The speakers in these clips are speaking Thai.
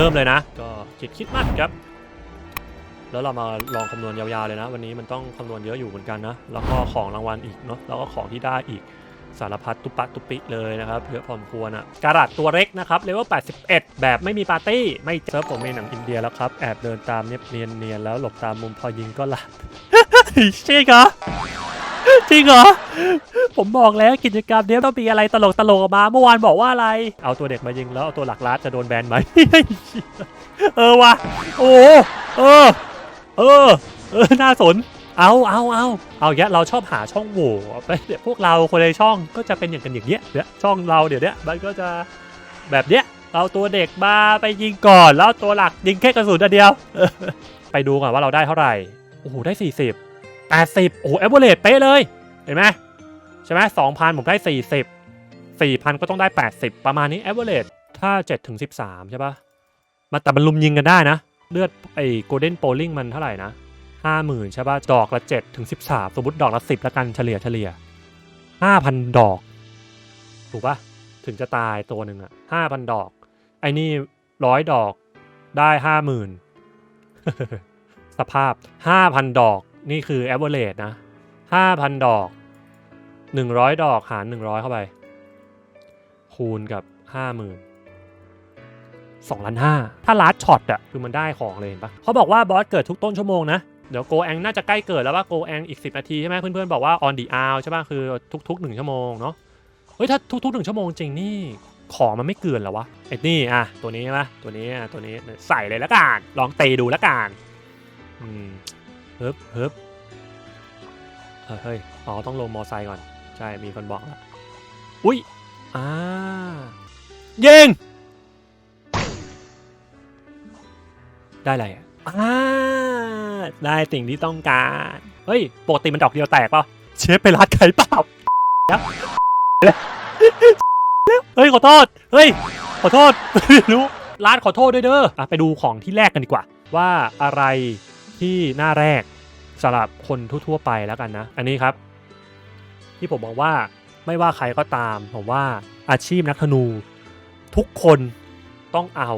เริ่มเลยนะ ก็คิดคิดมากครับ แล้วเรามาลองคำนวณยาวๆเลยนะ วันนี้มันต้องคำนวณเยอะอยู่เหมือนกันนะ แล้วก็ของรางวัลอีกเนาะแล้วก็ของที่ได้อีกสารพัดตุปะตุปิเลยนะครับเยอะพอมควรอะการัดตัวเล็กนะครับเลเวล81 แบบไม่มีปาร์ตี้ ไม่เจอผมในหนังอินเดียแล้วครับ แอบเดินตามเนียนเนียนแล้วหลบตามมุมพอยิงก็หลับจริงเหรอจริงเหรอ ผมบอกแล้วกิจกรรมเนี้ยต้องมีอะไรตลกตลกๆออกมาเมื่อวานบอกว่าอะไร เอาตัวเด็กมายิงแล้วเอาตัวหลักลัดจะโดนแบนไหม เออว่ะโอ้เออ เออ เออน่าสนเอาเอาเอาเอาแยะเราชอบหาช่องโหว่ไปเดี๋ยวพวกเราคนในช่องก็จะเป็นอย่างกันอย่างเงี้ยเดี๋ยวช่องเราเดี๋ยวเนี้ยมันก็จะแบบเนี้ยเอาตัวเด็กมาไปยิงก่อนแล้วเอาตัวหลักยิงแค่กระสุนอันเดียวเออไปดูก่อนว่าเราได้เท่าไหร่โอ้โหได้ 40 80โอ้โหเอเวอเรสเป๊ะเลย เห็นไหม ใช่ไหม2,000ผมได้ 40 4,000 ก็ต้องได้ 80 ประมาณนี้เอเวอเรสถ้า 7 ถึง 13 ใช่ปะมันแต่มันลุมยิงกันได้นะ เลือดไอ้โกลเด้นโ l ลิงมันเท่าไหร่นะ 50,000 ใช่ปะดอกละ 7 ถึง 13 สมมติดอกละ 10แล้วกันเฉลี่ยเฉลี่ย 5,000 ดอก ถูกปะถึงจะตายตัวหนึ่งอะ5,000 ดอก ไอ้นี่ร้อยดอกได้ 50,000 สภาพ 5,000 ดอกนี่คือ average นะ 5,000 ดอก 100 ดอกหาร 100 เข้าไป คูณกับ 50,000 2ล้านห้าถ้าลัดช็อตอะคือมันได้ของเลยเห็นปะเขาบอกว่าบอสเกิดทุกต้นชั่วโมงนะ เดี๋ยวโกแองน่าจะใกล้เกิดแล้วว่าโกแองอีก 10 นาทีใช่ไหมเพื่อนๆ บอกว่า on the hour ใช่ปะคือทุกๆ 1 ชั่วโมงเนาะเฮ้ยถ้าทุกๆ 1 ชั่วโมงจริงนี่ของมันไม่เกินหรอวะไอ้นี่อะตัวนี้ใช่ปะตัวนี้อะตัวนี้ใส่เลยละกันลองเตีดูละกันอืมเฮ้บเฮ้บเออเฮ้ย อ๋อ ต้องลงมอไซค์ก่อน ใช่ มีคนบอกแล้ว อุ้ย อ่า ยิง ได้อะไรอะอ่า ได้สิ่งที่ต้องการ เฮ้ย ปกติมันดอกเดียวแตกเปล่าเชฟไปรัดไข่เปล่าเฮ้ย ขอโทษ เฮ้ย ขอโทษไม่รู้ร้านขอโทษด้วยเด้ออะไปดูของที่แรกกันดีกว่า ว่าอะไรที่หน้าแรกสำหรับคนทั่วๆไปแล้วกันนะ อันนี้ครับ ที่ผมบอกว่าไม่ว่าใครก็ตาม ผมว่าอาชีพนักธนู ทุกคนต้องเอา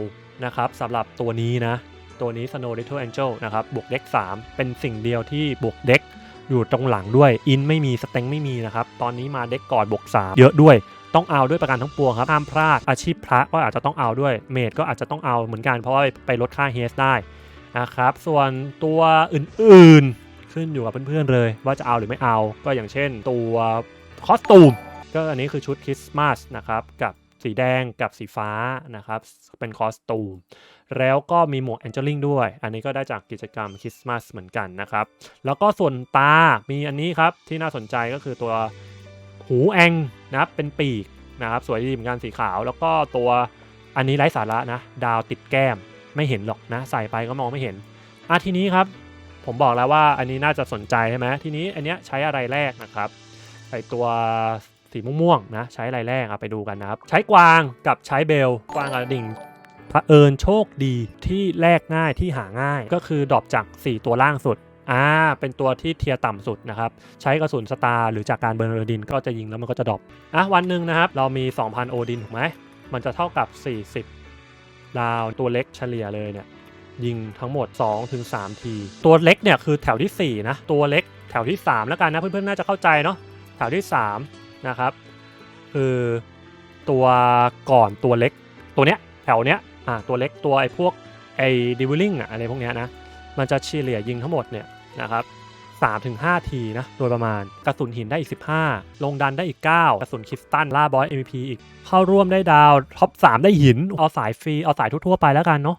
นะครับสำหรับตัวนี้นะ ตัวนี้ Snow Little Angel นะครับบวกเด็ก 3 เป็นสิ่งเดียวที่บวกเด็กอยู่ตรงหลังด้วยอินไม่มีสเต็งไม่มีนะครับ ตอนนี้มาเด็กก่อนบวก3เยอะด้วย ต้องเอาด้วยประการทั้งปวงครับห้ามพลาดอาชีพพระก็อาจจะต้องเอาด้วยเมดก็อาจจะต้องเอาเหมือนกันเพราะว่าไปลดค่าเฮสได้นะครับ ส่วนตัวอื่นๆ ขึ้นอยู่กับเพื่อนๆเลย ว่าจะเอาหรือไม่เอา ก็อย่างเช่นตัวคอสตูมก็อันนี้คือชุดคริสต์มาสนะครับกับสีแดงกับสีฟ้านะครับ เป็นคอสตูม แล้วก็มีหมวกแองเจลิงด้วย อันนี้ก็ได้จากกิจกรรมคริสต์มาสเหมือนกันนะครับ แล้วก็ส่วนตา มีอันนี้ครับ ที่น่าสนใจก็คือตัวหูแองนะครับ เป็นปีกนะครับ สวยดีเหมือนกันสีขาว แล้วก็ตัวอันนี้ไร้สาระนะ ดาวติดแก้ม ไม่เห็นหรอกนะ ใส่ไปก็มองไม่เห็นอะทีนี้ครับ ผมบอกแล้วว่าอันนี้น่าจะสนใจใช่ไหมทีนี้อันเนี้ยใช้อะไรแรกนะครับไอตัวสีม่วงๆนะใช้อะไรแรกอะไปดูกันนะครับ ใช้กวางกับใช้เบลกวางกับดิ่งเผอิญโชคดีที่แลกง่ายที่หาง่าย ก็คือดรอปจาก 4 ตัวล่างสุดอ่าเป็นตัวที่เทียต่ำสุดนะครับ ใช้กระสุนสตาร์หรือจากการเบิร์นโอดินก็จะยิงแล้วมันก็จะดรอปอะวันหนึ่งนะครับ เรามี 2,000 โอดินถูกไหมมันจะเท่ากับ 40 ดาวตัวเล็กเฉลี่ยเลยเนี่ย ยิงทั้งหมด 2-3 ที ตัวเล็กเนี่ยคือแถวที่ 4 นะ ตัวเล็กแถวที่ 3 แล้วกันนะ เพื่อนๆน่าจะเข้าใจเนาะแถวที่ 3 นะครับ คือตัวก่อนตัวเล็ก ตัวเนี้ยแถวเนี้ยอ่าตัวเล็กตัวไอ้พวกไอ้ดิวิลลิงอะอะไรพวกเนี้ยนะ มันจะเฉลี่ยยิงทั้งหมดเนี่ยนะครับ3ถึง5ทีนะ โดยประมาณกระสุนหินได้อีก 15 ลงดันได้อีก 9 กระสุนคริสตัลล่าบอส MVP อีก เข้าร่วมได้ดาว ท็อป 3 ได้หิน เอาสายฟรี เอาสายทั่วๆไปแล้วกันเนาะ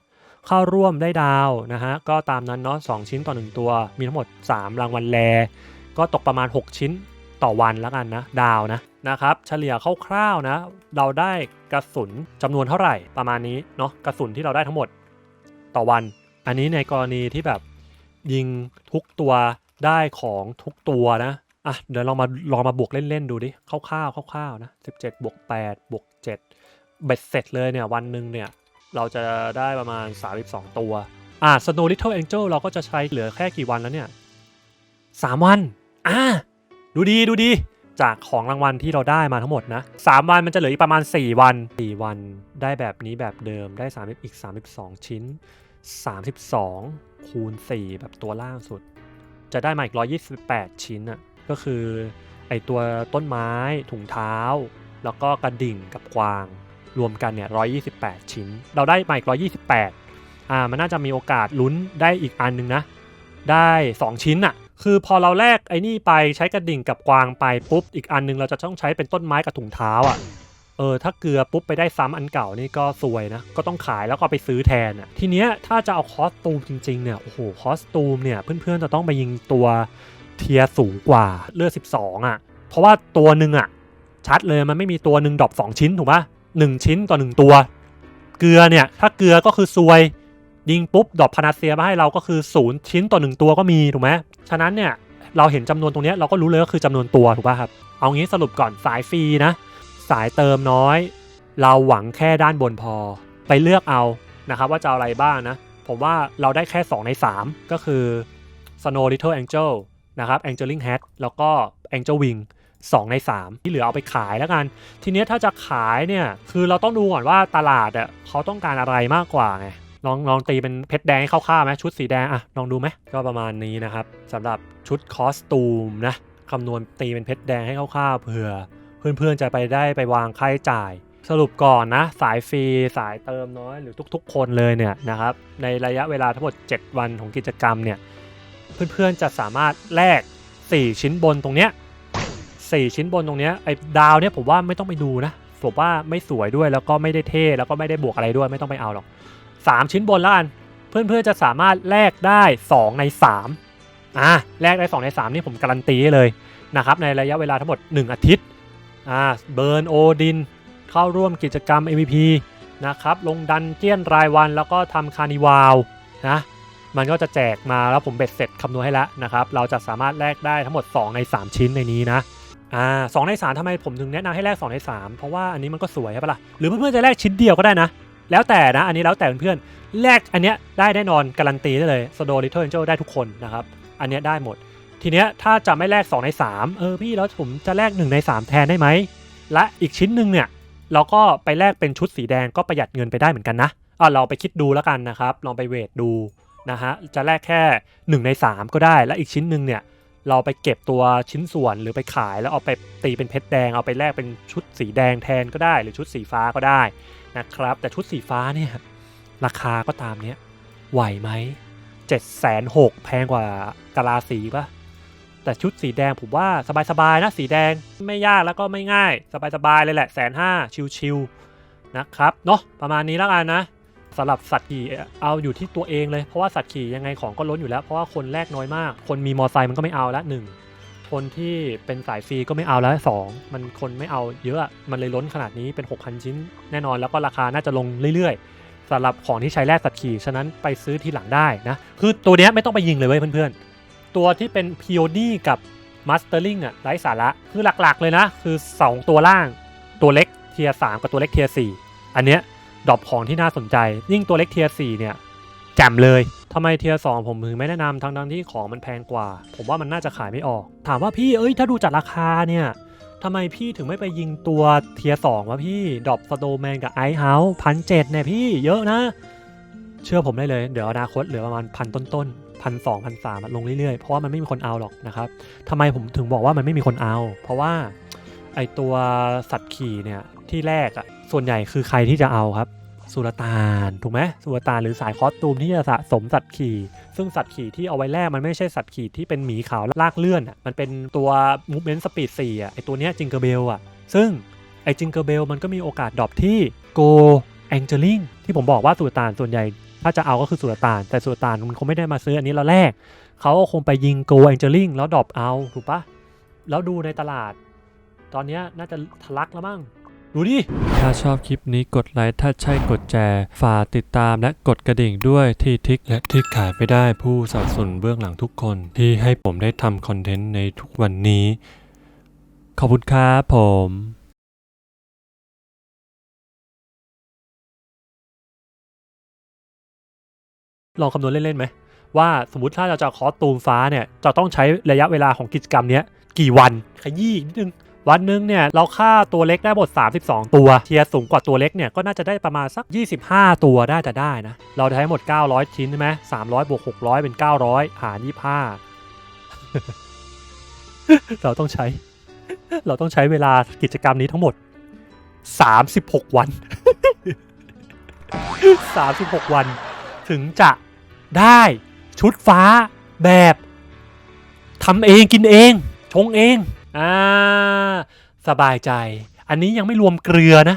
เข้าร่วมได้ดาวนะฮะก็ตามนั้นเนาะ2ชิ้นต่อ 1 ตัว มีทั้งหมด 3 รางวัลแล ก็ตกประมาณ 6 ชิ้นต่อวันแล้วกันนะดาวนะนะครับเฉลี่ยคร่าวๆนะเราได้กระสุนจำนวนเท่าไหร่ประมาณนี้เนาะกระสุนที่เราได้ทั้งหมดต่อวัน อันนี้ในกรณีที่แบบยิงทุกตัวได้ของทุกตัวนะอะเดี๋ยวเรามาลองมาบวกเล่นๆดูดิคร่าวๆคร่าวๆนะ17บวก8บวก7เบ็ดเสร็จเลยเนี่ยวันหนึ่งเนี่ย เราจะได้ประมาณ 32 ตัว อะ Snow Little Angel เราก็จะใช้เหลือแค่กี่วันแล้วเนี่ย 3 วัน อะดูดีดูดี จากของรางวัลที่เราได้มาทั้งหมดนะ 3 วันมันจะเหลืออีกประมาณ 4 วัน 4 วันได้แบบนี้แบบเดิมได้3อีก 32 ชิ้น 32 คูณ 4 แบบตัวล่างสุด จะได้มาอีก 128 ชิ้นอะก็คือไอตัวต้นไม้ถุงเท้า แล้วก็กระดิ่งกับกวาง รวมกันเนี่ย128 ชิ้น เราได้มาอีก 128อ่ามันน่าจะมีโอกาสลุ้นได้อีกอันนึงนะ ได้ 2 ชิ้นอะคือพอเราแลกไอ้นี่ไปใช้กระดิ่งกับกวางไปปุ๊บ อีกอันนึงเราจะต้องใช้เป็นต้นไม้กับถุงเท้าอะเออถ้าเกลือปุ๊บไปได้ซ้ำอันเก่านี่ก็ซวยนะ ก็ต้องขายแล้วก็ไปซื้อแทนอะทีเนี้ยถ้าจะเอาคอสตูมจริงๆเนี่ยโอ้โหคอสตูมเนี่ยเพื่อนๆจะต้องไปยิงตัวเทียสูงกว่าเลือด 12 อะ เพราะว่าตัวหนึ่งอะ ชัดเลยมันไม่มีตัวหนึ่งดรอป2ชิ้นถูกปะ หนึ่งชิ้นต่อหนึ่งตัว เกลือเนี่ย ถ้าเกลือก็คือซวย ยิงปุ๊บ ดอปพานาเซียมาให้เราก็คือศูนย์ชิ้นต่อหนึ่งตัวก็มี ถูกไหมฉะนั้นเนี่ย เราเห็นจำนวนตรงนี้เราก็รู้เลยว่าคือจำนวนตัว ถูกป่ะครับ เอางี้สรุปก่อนสายฟรีนะ สายเติมน้อย เราหวังแค่ด้านบนพอ ไปเลือกเอานะครับว่าจะอาอะไรบ้างนะ ผมว่าเราได้แค่ 2 ใน 3 ก็คือ Snow Little Angel นะครับ Angeling Hat แล้วก็ Angel Wing 2 ใน 3 ที่เหลือเอาไปขายแล้วกัน ทีนี้ถ้าจะขายเนี่ยคือเราต้องดูก่อนว่าตลาดอะเขาต้องการอะไรมากกว่าไงลองลองตีเป็นเพชรแดงให้คร่าวๆไหมชุดสีแดงอะลองดูไหมก็ประมาณนี้นะครับสำหรับชุดคอสตูมนะคำนวณตีเป็นเพชรแดงให้คร่าวๆเผื่อ เพื่อนๆจะไปได้ไปวางค่าใช้จ่าย สรุปก่อนนะ สายฟรีสายเติมน้อยหรือทุก ๆ คนเลยเนี่ยนะครับในระยะเวลาทั้งหมด 7 วันของกิจกรรมเนี่ยเพื่อนๆจะสามารถแลก4 ชิ้นบนตรงเนี้ย 4 ชิ้นบนตรงเนี้ยไอ้ดาวเนี่ยผมว่าไม่ต้องไปดูนะผมว่าไม่สวยด้วยแล้วก็ไม่ได้เท่แล้วก็ไม่ได้บวกอะไรด้วยไม่ต้องไปเอาหรอก 3 ชิ้นบนแล้วกันเพื่อนๆจะสามารถแลกได้ 2 ใน 3อะแลกได้ 2 ใน 3 นี่ผมการันตีเลยนะครับในระยะเวลาทั้งหมด 1 อาทิตย์อ่าเบิร์นโอดิน เข้าร่วมกิจกรรม MVP นะครับลงดันเจียนรายวันแล้วก็ทำคานิวาลนะมันก็จะแจกมาแล้วผมเบ็ดเสร็จคำนวณให้แล้วนะครับ เราจะสามารถแลกได้ทั้งหมด 2 ใน 3 ชิ้นในนี้นะ อ่าสใน3ทำไมผมถึงแนะนำให้แลก2ใน3 เพราะว่าอันนี้มันก็สวยใช่ปะล่ะหรือเพื่อนๆจะแลกชิ้นเดียวก็ได้นะ แล้วแต่นะอันนี้แล้วแต่เพื่อนๆแลกอันเนี้ยได้แน่นอนการันตีได้เลย s โ o Little Angel ได้ทุกคนนะครับอันเนี้ยได้หมด ทีเนี้ยถ้าจะไม่แลก2ใน3เออพี่แล้วผมจะแลก1ใน3 แทนได้ไหมและอีกชิ้นหนึ่งเนี่ยเราก็ไปแลกเป็นชุดสีแดงก็ประหยัดเงินไปได้เหมือนกันนะอะเราไปคิดดูแล้วกันนะครับลองไปเวทดูนะฮะจะแลกแค่ 1 ใน 3 ก็ได้และอีกชิ้นหนึ่งเนี่ย เราไปเก็บตัวชิ้นส่วนหรือไปขายแล้วเอาไปตีเป็นเพชรแดงเอาไปแลกเป็นชุดสีแดงแทนก็ได้ หรือชุดสีฟ้าก็ได้นะครับ แต่ชุดสีฟ้าเนี่ยราคาก็ตามเนี้ยไหวไหมเจ็ดแสนหกแพงกว่ากาลาสีปะแต่ชุดสีแดงผมว่าสบายๆนะสีแดงไม่ยากแล้วก็ไม่ง่าย สบายๆเลยแหละแสนห้าชิวๆนะครับเนาะประมาณนี้แล้วกันนะ สำหรับสัตว์ขี่เอาอยู่ที่ตัวเองเลยเพราะว่าสัตว์ขี่ยังไงของก็ล้นอยู่แล้ว เพราะว่าคนแรกน้อยมาก คนมีมอไซค์มันก็ไม่เอาละหนึ่งคนที่เป็นสายฟรีก็ไม่เอาแล้วสองมันคนไม่เอาเยอะมันเลยล้นขนาดนี้เป็น6,000ชิ้น แน่นอนแล้วก็ราคาน่าจะลงเรื่อยๆสำหรับของที่ใช้แลกสัตว์ขี่ฉะนั้นไปซื้อทีหลังได้นะคือตัวเนี้ยไม่ต้องไปยิงเลยเว้ยเพื่อนๆตัวที่เป็น p o d กับ Mastering อะไร้สาระคือหลักๆเลยนะ คือ 2 ตัวล่างตัวเล็กเทียร์3กับตัวเล็กเทียร์4อันเนี้ย ดรอปของที่น่าสนใจ ยิ่งตัวเล็กเทียร์4เนี่ยแจ่มเลยทำไมเทียร์สผมถึงไม่แนะนำทั้งทั้งที่ของมันแพงกว่า ผมว่ามันน่าจะขายไม่ออก ถามว่าพี่เอ้ยถ้าดูจากราคาเนี่ยทำไมพี่ถึงไม่ไปยิงตัวเทียร์สวะพี่ดรอปสโตแมนกับไอซ์เฮาส์พันเจ็ดเนี่ยพี่เยอะนะ เชื่อผมได้เลย เดี๋ยวอนาคตเหลือประมาณพันต้นๆพันสองพันสามลงเรื่อยๆ เพราะว่ามันไม่มีคนเอาหรอกนะครับทำไมผมถึงบอกว่ามันไม่มีคนเอา เพราะว่าไอตัวสัตว์ขี่เนี่ยที่แรกอะ ส่วนใหญ่คือใครที่จะเอาครับสุลต่านถูกไหมสุลต่านหรือสายคอสตูมที่จะสะสมสัตว์ขี่ ซึ่งสัตว์ขี่ที่เอาไว้แลกมันไม่ใช่สัตว์ขี่ที่เป็นหมีขาวลากเลื่อนอะมันเป็นตัว movement speed 4อะไอตัวเนี้ยจิงเกอร์เบลอะซึ่งไอจิงเกอร์เบลมันก็มีโอกาสดรอปที่ go angeling ที่ผมบอกว่าสุลต่านส่วนใหญ่ถ้าจะเอาก็คือสุลต่าน แต่สุลต่านมันคงไม่ได้มาซื้ออันนี้แล้วแรก เขาคงไปยิง go angeling แล้วดรอปเอา ถูกปะแล้วดูในตลาด ตอนนี้น่าจะทะลักแล้วมั้ง ดูดิ ถ้าชอบคลิปนี้กดไลค์ถ้าใช่กดแชร์ฝากติดตามและกดกระดิ่งด้วยที่ทิกและที่ขายไม่ได้ผู้สนับสนุนเบื้องหลังทุกคน ที่ให้ผมได้ทำคอนเทนต์ในทุกวันนี้ ขอบคุณครับผมลองคำนวณเล่นๆไหมว่าสมมติถ้าเราจะคอสตูมฟ้าเนี่ยจะต้องใช้ระยะเวลาของกิจกรรมเนี้ยกี่วันขยี้อีกนิดนึง วันหนึ่งเนี่ยเราฆ่าตัวเล็กได้หมด 32 ตัว เทียสูงกว่าตัวเล็กเนี่ยก็น่าจะได้ประมาณสัก 25 ตัวได้จะได้นะ เราได้หมด 900 ชิ้นใช่ไหม300บวก600เป็น 900 หาร25เราต้องใช้ เราต้องใช้เวลากิจกรรมนี้ทั้งหมด 36 วัน 36 วัน ถึงจะได้ชุดฟ้าแบบทำเองกินเอง ชงเอง อ่า สบายใจ อันนี้ยังไม่รวมเกลือนะ